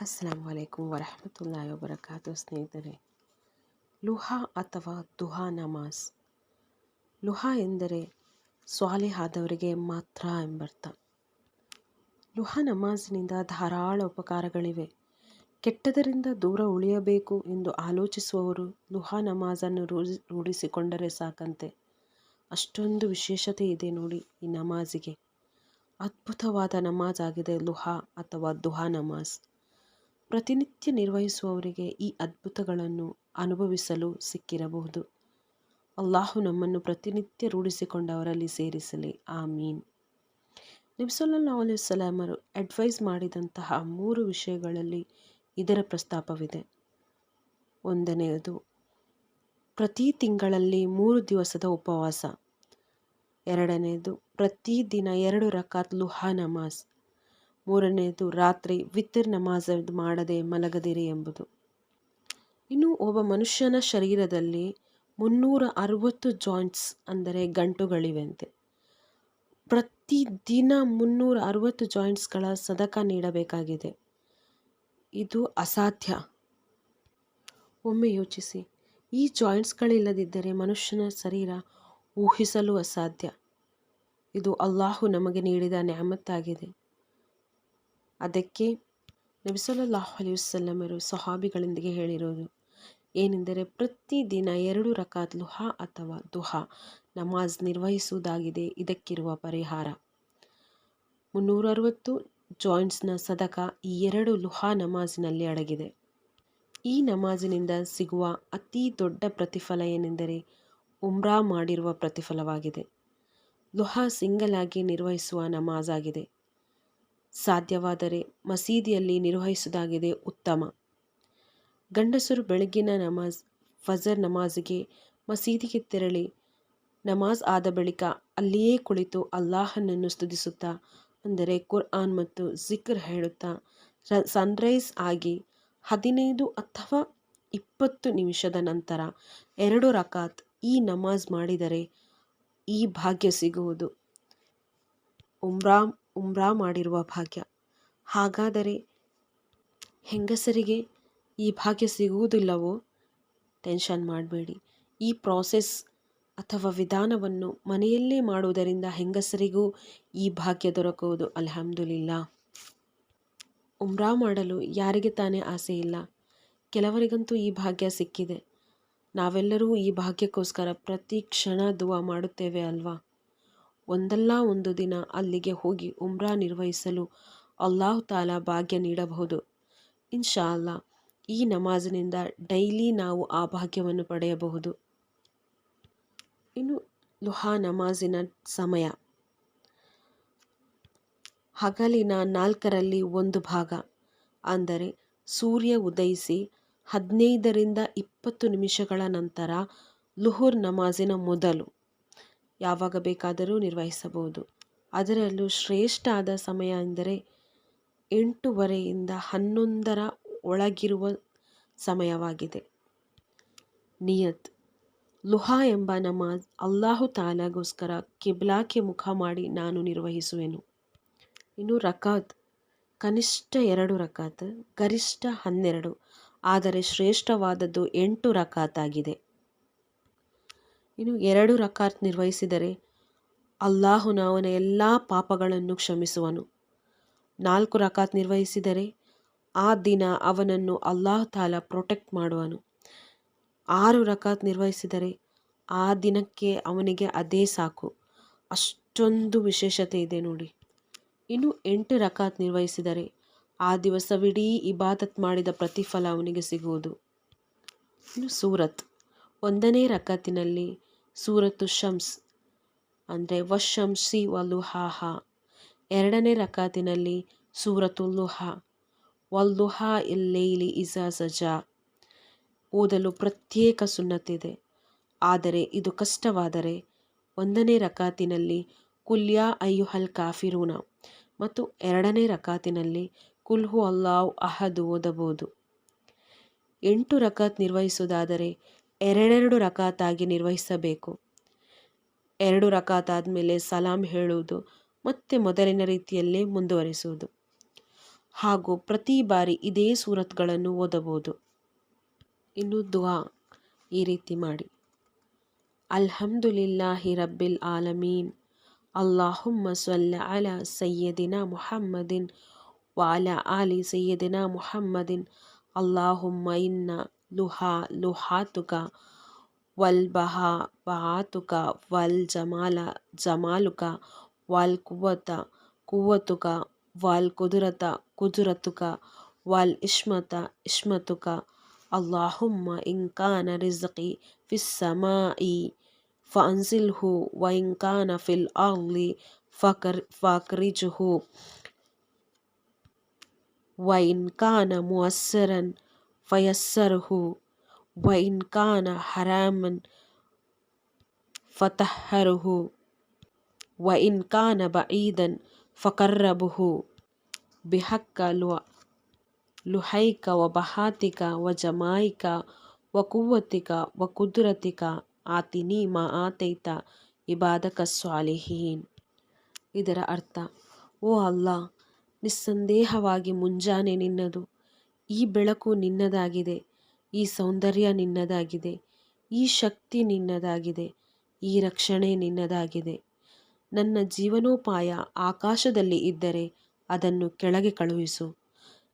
ಅಸ್ಸಲಾಂ ವಲೈಕುಂ ವರಹಮತುಲ್ಲಾಹಿ ವಬರಕಾತು ಸ್ನೇಹಿತರೆ, ಲುಹಾ ಅಥವಾ ದುಹಾ ನಮಾಜ್. ಲುಹಾ ಎಂದರೆ ಸ್ವಾಲಿಹಾದವರಿಗೆ ಮಾತ್ರ ಎಂಬರ್ಥ. ಲುಹಾ ನಮಾಜ್ನಿಂದ ಧಾರಾಳ ಉಪಕಾರಗಳಿವೆ. ಕೆಟ್ಟದರಿಂದ ದೂರ ಉಳಿಯಬೇಕು ಎಂದು ಆಲೋಚಿಸುವವರು ಲುಹಾ ನಮಾಜನ್ನು ರೂಢಿ ರೂಢಿಸಿಕೊಂಡರೆ ಸಾಕಂತೆ. ಅಷ್ಟೊಂದು ವಿಶೇಷತೆ ಇದೆ ನೋಡಿ ಈ ನಮಾಜಿಗೆ. ಅದ್ಭುತವಾದ ನಮಾಜ್ ಆಗಿದೆ ಲುಹಾ ಅಥವಾ ದುಹಾ ನಮಾಜ್. ಪ್ರತಿನಿತ್ಯ ನಿರ್ವಹಿಸುವವರಿಗೆ ಈ ಅದ್ಭುತಗಳನ್ನು ಅನುಭವಿಸಲು ಸಿಕ್ಕಿರಬಹುದು. ಅಲ್ಲಾಹು ನಮ್ಮನ್ನು ಪ್ರತಿನಿತ್ಯ ರೂಢಿಸಿಕೊಂಡವರಲ್ಲಿ ಸೇರಿಸಲಿ. ಆಮೀನ್. ನಬಿಸಲ್ಲಾ ಸಲಾಮರು ಅಡ್ವೈಸ್ ಮಾಡಿದಂತಹ ಮೂರು ವಿಷಯಗಳಲ್ಲಿ ಇದರ ಪ್ರಸ್ತಾಪವಿದೆ. ಒಂದನೆಯದು, ಪ್ರತಿ ತಿಂಗಳಲ್ಲಿ ಮೂರು ದಿವಸದ ಉಪವಾಸ. ಎರಡನೆಯದು ಪ್ರತಿದಿನ ಎರಡು ರಕಾತ್ ಲುಹಾ ನಮಾಜ್. ಮೂರನೆಯದು, ರಾತ್ರಿ ವಿತ್ತಿರ್ ನಮಾಜ್ ಮಾಡದೆ ಮಲಗದಿರಿ ಎಂಬುದು. ಇನ್ನು ಒಬ್ಬ ಮನುಷ್ಯನ ಶರೀರದಲ್ಲಿ ಮುನ್ನೂರ ಅರವತ್ತು ಜಾಯಿಂಟ್ಸ್ ಅಂದರೆ ಗಂಟುಗಳಿವೆಂತೆ. ಪ್ರತಿದಿನ ಮುನ್ನೂರ ಅರವತ್ತು ಜಾಯಿಂಟ್ಸ್ಗಳ ಸದಕ ನೀಡಬೇಕಾಗಿದೆ. ಇದು ಅಸಾಧ್ಯ. ಒಮ್ಮೆ ಯೋಚಿಸಿ, ಈ ಜಾಯಿಂಟ್ಸ್ಗಳಿಲ್ಲದಿದ್ದರೆ ಮನುಷ್ಯನ ಶರೀರ ಊಹಿಸಲು ಅಸಾಧ್ಯ. ಇದು ಅಲ್ಲಾಹು ನಮಗೆ ನೀಡಿದ ನ್ಯಾಮತ್ತಾಗಿದೆ. ಅದಕ್ಕೆ ನಬಿಸಲ್ಲಾಹು ಅಲಿ ಸಹಾಬಿಗಳೊಂದಿಗೆ ಹೇಳಿರೋದು. ಏನೆಂದರೆ ಪ್ರತಿದಿನ ಎರಡು ರಕಾತ್ ಲುಹಾ ಅಥವಾ ದುಹಾ ನಮಾಜ್ ನಿರ್ವಹಿಸುವುದಾಗಿದೆ. ಇದಕ್ಕಿರುವ ಪರಿಹಾರ ಮುನ್ನೂರ ಅರವತ್ತು ಜಾಯಿಂಟ್ಸ್ನ ಸದಕ ಈ ಎರಡು ಲುಹಾ ನಮಾಜಿನಲ್ಲಿ ಅಡಗಿದೆ. ಈ ನಮಾಜಿನಿಂದ ಸಿಗುವ ಅತಿ ದೊಡ್ಡ ಪ್ರತಿಫಲ ಏನೆಂದರೆ ಉಮ್ರಾ ಮಾಡಿರುವ ಪ್ರತಿಫಲವಾಗಿದೆ. ಲುಹಾ ಸಿಂಗಲ್ ಆಗಿ ನಿರ್ವಹಿಸುವ ನಮಾಜ್ ಆಗಿದೆ ಸಾಧ್ಯವಾದರೆ ಮಸೀದಿಯಲ್ಲಿ ನಿರ್ವಹಿಸುವುದಾಗಿದೆ ಉತ್ತಮ. ಗಂಡಸರು ಬೆಳಗಿನ ನಮಾಜ್, ಫಜರ್ ನಮಾಜಿಗೆ ಮಸೀದಿಗೆ ತೆರಳಿ ನಮಾಜ್ ಆದ ಬಳಿಕ ಅಲ್ಲಿಯೇ ಕುಳಿತು ಅಲ್ಲಾಹನನ್ನು ಸ್ತುತಿಸುತ್ತಾ, ಅಂದರೆ ಕುರ್ಆನ್ ಮತ್ತು ಜಿಕ್ರ್ ಹೇಳುತ್ತಾ ಸನ್ರೈಸ್ ಆಗಿ ಹದಿನೈದು ಅಥವಾ ಇಪ್ಪತ್ತು ನಿಮಿಷದ ನಂತರ ಎರಡು ರಕಾತ್ ಈ ನಮಾಜ್ ಮಾಡಿದರೆ ಈ ಭಾಗ್ಯ ಸಿಗುವುದು. ಉಮ್ರಾ ಉಮ್ರಾ ಮಾಡಿರುವ ಭಾಗ್ಯ. ಹಾಗಾದರೆ ಹೆಂಗಸರಿಗೆ ಈ ಭಾಗ್ಯ ಸಿಗುವುದಿಲ್ಲವೋ? ಟೆನ್ಷನ್ ಮಾಡಬೇಡಿ. ಈ ಪ್ರಾಸೆಸ್ ಅಥವಾ ವಿಧಾನವನ್ನು ಮನೆಯಲ್ಲೇ ಮಾಡುವುದರಿಂದ ಹೆಂಗಸರಿಗೂ ಈ ಭಾಗ್ಯ ದೊರಕುವುದು ಅಲ್ಹಮ್ದುಲಿಲ್ಲ. ಉಮ್ರಾ ಮಾಡಲು ಯಾರಿಗೆ ತಾನೇ ಆಸೆ ಇಲ್ಲ. ಕೆಲವರಿಗಂತೂ ಈ ಭಾಗ್ಯ ಸಿಕ್ಕಿದೆ. ನಾವೆಲ್ಲರೂ ಈ ಭಾಗ್ಯಕ್ಕೋಸ್ಕರ ಪ್ರತಿ ಕ್ಷಣ ದುವಾ ಮಾಡುತ್ತೇವೆ ಅಲ್ವಾ? ಒಂದಲ್ಲ ಒಂದು ದಿನ ಅಲ್ಲಿಗೆ ಹೋಗಿ ಉಮ್ರಾ ನಿರ್ವಹಿಸಲು ಅಲ್ಲಾಹು ತಾಲ ಭಾಗ್ಯ ನೀಡಬಹುದು. ಇನ್ಶಾ ಅಲ್ಲಾ ಈ ನಮಾಜಿನಿಂದ ಡೈಲಿ ನಾವು ಆ ಭಾಗ್ಯವನ್ನು ಪಡೆಯಬಹುದು. ಇನ್ನು ಲುಹಾ ನಮಾಜಿನ ಸಮಯ. ಹಗಲಿನ ನಾಲ್ಕರಲ್ಲಿ ಒಂದು ಭಾಗ. ಅಂದರೆ ಸೂರ್ಯ ಉದಯಿಸಿ ಹದಿನೈದರಿಂದ ಇಪ್ಪತ್ತು ನಿಮಿಷಗಳ ನಂತರ ಲುಹುರ್ ನಮಾಜಿನ ಮೊದಲು. ಯಾವಾಗ ಬೇಕಾದರೂ ನಿರ್ವಹಿಸಬಹುದು. ಅದರಲ್ಲೂ ಶ್ರೇಷ್ಠ ಆದ ಸಮಯ ಎಂದರೆ ಎಂಟೂವರೆಯಿಂದ ಹನ್ನೊಂದರ ಒಳಗಿರುವ ಸಮಯವಾಗಿದೆ. ನಿಯತ್. ಲುಹಾ ಎಂಬ ನಮಾಜ್ ಅಲ್ಲಾಹು ತಾಲಾಗೋಸ್ಕರ ಕಿಬ್ಲಾಕ್ಕೆ ಮುಖ ಮಾಡಿ ನಾನು ನಿರ್ವಹಿಸುವೆನು. ಇನ್ನು ರಕಾತ್. ಕನಿಷ್ಠ ಎರಡು ರಕಾತ್, ಗರಿಷ್ಠ ಹನ್ನೆರಡು, ಆದರೆ ಶ್ರೇಷ್ಠವಾದದ್ದು ಎಂಟು ರಕಾತ್ ಆಗಿದೆ ಇನ್ನು ಎರಡು ರಕಾತ್ ನಿರ್ವಹಿಸಿದರೆ ಅಲ್ಲಾಹುನ ಅವನ ಎಲ್ಲ ಪಾಪಗಳನ್ನು ಕ್ಷಮಿಸುವನು. ನಾಲ್ಕು ರಕಾತ್ ನಿರ್ವಹಿಸಿದರೆ ಆ ದಿನ ಅವನನ್ನು ಅಲ್ಲಾಹ್ ತಾಲ ಪ್ರೊಟೆಕ್ಟ್ ಮಾಡುವನು. ಆರು ರಕಾತ್ ನಿರ್ವಹಿಸಿದರೆ ಆ ದಿನಕ್ಕೆ ಅವನಿಗೆ ಅದೇ ಸಾಕು. ಅಷ್ಟೊಂದು ವಿಶೇಷತೆ ಇದೆ ನೋಡಿ. ಇನ್ನು ಎಂಟು ರಕಾತ್ ನಿರ್ವಹಿಸಿದರೆ ಆ ದಿವಸವಿಡೀ ಇಬಾದತ್ ಮಾಡಿದ ಪ್ರತಿಫಲ ಅವನಿಗೆ ಸಿಗುವುದು. ಇನ್ನು ಸೂರತ್. ಒಂದನೇ ರಕಾತಿನಲ್ಲಿ ಸೂರತ್ತು ಶಮ್ಸ್, ಅಂದರೆ ವಶಂಸಿ ವಲುಹಾಹ. ಎರಡನೇ ರಕಾತಿನಲ್ಲಿ ಸೂರತುಲ್ಲುಹ ವಲ್ಲುಹ ಇಲ್ಲೈಲಿ ಇಜಾ ಸಜಾ. ಓದಲು ಪ್ರತ್ಯೇಕ ಸುನ್ನತಿದೆ ಆದರೆ ಇದು ಕಷ್ಟವಾದರೆ ಒಂದನೇ ರಕಾತಿನಲ್ಲಿ ಕುಲ್ಯಾ ಅಯ್ಯುಹಲ್ ಕಾಫಿರೂನ ಮತ್ತು ಎರಡನೇ ರಕಾತಿನಲ್ಲಿ ಕುಲ್ಹು ಅಲ್ಲಾವ್ ಅಹದ್ ಓದಬಹುದು. ಎಂಟು ರಕಾತ್ ನಿರ್ವಹಿಸುವುದಾದರೆ ಎರಡೆರಡು ರಕಾತಾಗಿ ನಿರ್ವಹಿಸಬೇಕು. ಎರಡು ರಕಾತ್ ಆದಮೇಲೆ ಸಲಾಂ ಹೇಳುವುದು ಮತ್ತೆ ಮೊದಲಿನ ರೀತಿಯಲ್ಲೇ ಮುಂದುವರಿಸುವುದು. ಹಾಗೂ ಪ್ರತಿ ಬಾರಿ ಇದೇ ಸೂರತ್ಗಳನ್ನು ಓದಬಹುದು. ಇನ್ನು ದುವಾ ಈ ರೀತಿ ಮಾಡಿ. ಅಲ್ಹಮ್ದುಲಿಲ್ಲಾಹಿ ರಬ್ಬಿಲ್ ಆಲಮೀನ್. ಅಲ್ಲಾಹುಮ್ಮ ಸಲ್ಲ ಅಲ ಸಯ್ಯದಿನ ಮುಹಮ್ಮದಿನ್. ವಾಲ ಆಲಿ ಸಯ್ಯದಿನ ಮುಹಮ್ಮದಿನ್. ಅಲ್ಲಾಹುಮ್ಮ ಇನ್ನ لها لوحاتك والبها بهاءتك والجمال جمالك والقوة قوتك والقدرة قدرتك والإشمة إشمتك اللهم إن كان رزقي في السماء فأنزله وإن كان في الأرض فأخرجه وإن كان مؤسرا فيسره وإن كان حراما فطهره وإن كان بعيدا فقربه بحق ಲುಹೈಕ ವ ಬಹಾತಿಕ ವ ಜಮಾಯಿಕ ವ ಕುವ್ವತಿಕ ವ ಕುದುರತಿಕ ಆತಿನಿ ಮಾ ಆತೈತ ಇಬಾದಕ ಸ್ವಾಲಿಹೀನ್ ಇದರ ಅರ್ಥ ಓ ಅಲ್ಲ ನಿಸ್ಸಂದೇಹವಾಗಿ ಮುಂಜಾನೆ ನಿನ್ನದು ಈ ಬೆಳಕು ನಿನ್ನದಾಗಿದೆ, ಈ ಸೌಂದರ್ಯ ನಿನ್ನದಾಗಿದೆ, ಈ ಶಕ್ತಿ ನಿನ್ನದಾಗಿದೆ, ಈ ರಕ್ಷಣೆ ನಿನ್ನದಾಗಿದೆ. ನನ್ನ ಜೀವನೋಪಾಯ ಆಕಾಶದಲ್ಲಿ ಇದ್ದರೆ ಅದನ್ನು ಕೆಳಗೆ ಕಳುಹಿಸು.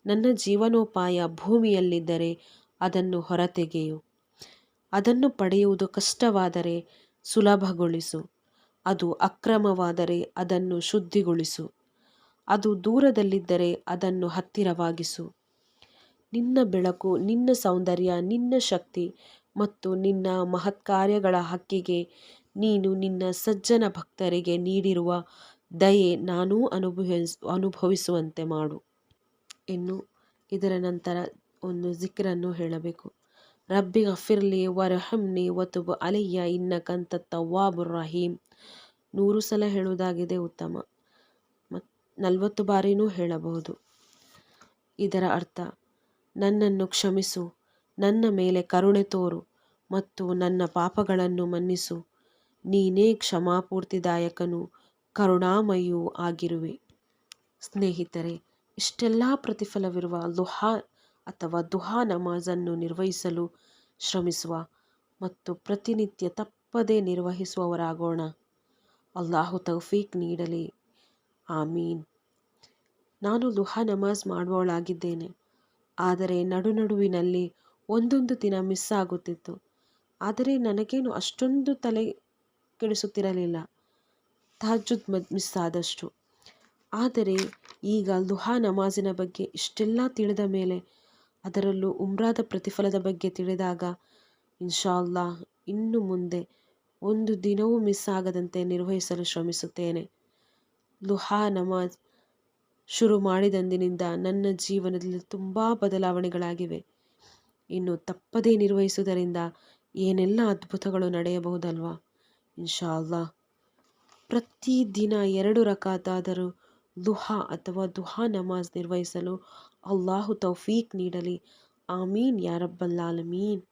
ನನ್ನ ಜೀವನೋಪಾಯ ಭೂಮಿಯಲ್ಲಿದ್ದರೆ ಅದನ್ನು ಹೊರತೆಗೆಯು. ಅದನ್ನು ಪಡೆಯುವುದು ಕಷ್ಟವಾದರೆ ಸುಲಭಗೊಳಿಸು. ಅದು ಅಕ್ರಮವಾದರೆ ಅದನ್ನು ಶುದ್ಧಿಗೊಳಿಸು. ಅದು ದೂರದಲ್ಲಿದ್ದರೆ ಅದನ್ನು ಹತ್ತಿರವಾಗಿಸು. ನಿನ್ನ ಬೆಳಕು, ನಿನ್ನ ಸೌಂದರ್ಯ, ನಿನ್ನ ಶಕ್ತಿ ಮತ್ತು ನಿನ್ನ ಮಹತ್ಕಾರ್ಯಗಳ ಹಕ್ಕಿಗೆ ನೀನು ನಿನ್ನ ಸಜ್ಜನ ಭಕ್ತರಿಗೆ ನೀಡಿರುವ ದಯೆ ನಾನೂ ಅನುಭವಿಸ್, ಅನುಭವಿಸುವಂತೆ ಮಾಡು. ಇನ್ನು ಇದರ ನಂತರ ಒಂದು ಜಿಕ್ರನ್ನು ಹೇಳಬೇಕು. ರಬ್ಬಿ ಅಫಿರ್ಲಿ ವರಹಮ್ನಿ ವತುಬ್ ಅಲಯ್ಯ ಇನ್ನಕಂತ ತವ್ವಾಬುರ್ ರಹೀಮ್ ನೂರು ಸಲ ಹೇಳುವುದಾಗಿದೆ ಉತ್ತಮ. ಮತ್ ನಲವತ್ತು ಬಾರಿನೂ ಹೇಳಬಹುದು. ಇದರ ಅರ್ಥ ನನ್ನನ್ನು ಕ್ಷಮಿಸು, ನನ್ನ ಮೇಲೆ ಕರುಣೆ ತೋರು ಮತ್ತು ನನ್ನ ಪಾಪಗಳನ್ನು ಮನ್ನಿಸು. ನೀನೇ ಕ್ಷಮಾಪೂರ್ತಿದಾಯಕನು ಕರುಣಾಮಯೂ ಆಗಿರುವೆ. ಸ್ನೇಹಿತರೆ, ಇಷ್ಟೆಲ್ಲ ಪ್ರತಿಫಲವಿರುವ ದುಹಾ ಅಥವಾ ದುಹಾ ನಮಾಜನ್ನು ನಿರ್ವಹಿಸಲು ಶ್ರಮಿಸುವ ಮತ್ತು ಪ್ರತಿನಿತ್ಯ ತಪ್ಪದೇ ನಿರ್ವಹಿಸುವವರಾಗೋಣ. ಅಲ್ಲಾಹು ತೌಫೀಕ್ ನೀಡಲಿ. ಆಮೀನ್. ನಾನು ದುಹಾ ನಮಾಜ್ ಮಾಡುವವಳಾಗಿದ್ದೇನೆ. ಆದರೆ ನಡು ನಡುವಿನಲ್ಲಿ ಒಂದೊಂದು ದಿನ ಮಿಸ್ ಆಗುತ್ತಿತ್ತು ಆದರೆ ನನಗೇನು ಅಷ್ಟೊಂದು ತಲೆ ಕೆಡಿಸುತ್ತಿರಲಿಲ್ಲ. ತಾಜುದ್ ಮಿಸ್ ಆದಷ್ಟು ಆದರೆ ಈಗ ದುಹಾ ನಮಾಜಿನ ಬಗ್ಗೆ ಇಷ್ಟೆಲ್ಲ ತಿಳಿದ ಮೇಲೆ ಅದರಲ್ಲೂ ಉಮ್ರಾದ ಪ್ರತಿಫಲದ ಬಗ್ಗೆ ತಿಳಿದಾಗ ಇನ್ಶಾ ಇನ್ನು ಮುಂದೆ ಒಂದು ದಿನವೂ ಮಿಸ್ ಆಗದಂತೆ ನಿರ್ವಹಿಸಲು ಶ್ರಮಿಸುತ್ತೇನೆ. ಲುಹಾ ನಮಾಜ್ ಶುರು ಮಾಡಿದಂದಿನಿಂದ ನನ್ನ ಜೀವನದಲ್ಲಿ ತುಂಬ ಬದಲಾವಣೆಗಳಾಗಿವೆ. ಇನ್ನು ತಪ್ಪದೇ ನಿರ್ವಹಿಸುವುದರಿಂದ ಏನೆಲ್ಲ ಅದ್ಭುತಗಳು ನಡೆಯಬಹುದಲ್ವಾ? ಇನ್ಶಾ ಪ್ರತಿದಿನ ಎರಡು ರಕಾತಾದರೂ ದುಹಾ ಅಥವಾ ದುಹಾ ನಮಾಜ್ ನಿರ್ವಹಿಸಲು ಅಲ್ಲಾಹು ತೌಫೀಕ್ ನೀಡಲಿ. ಆಮೀನ್ ಯಾರಬ್ಬಲ್ಲಾಲಮೀನ್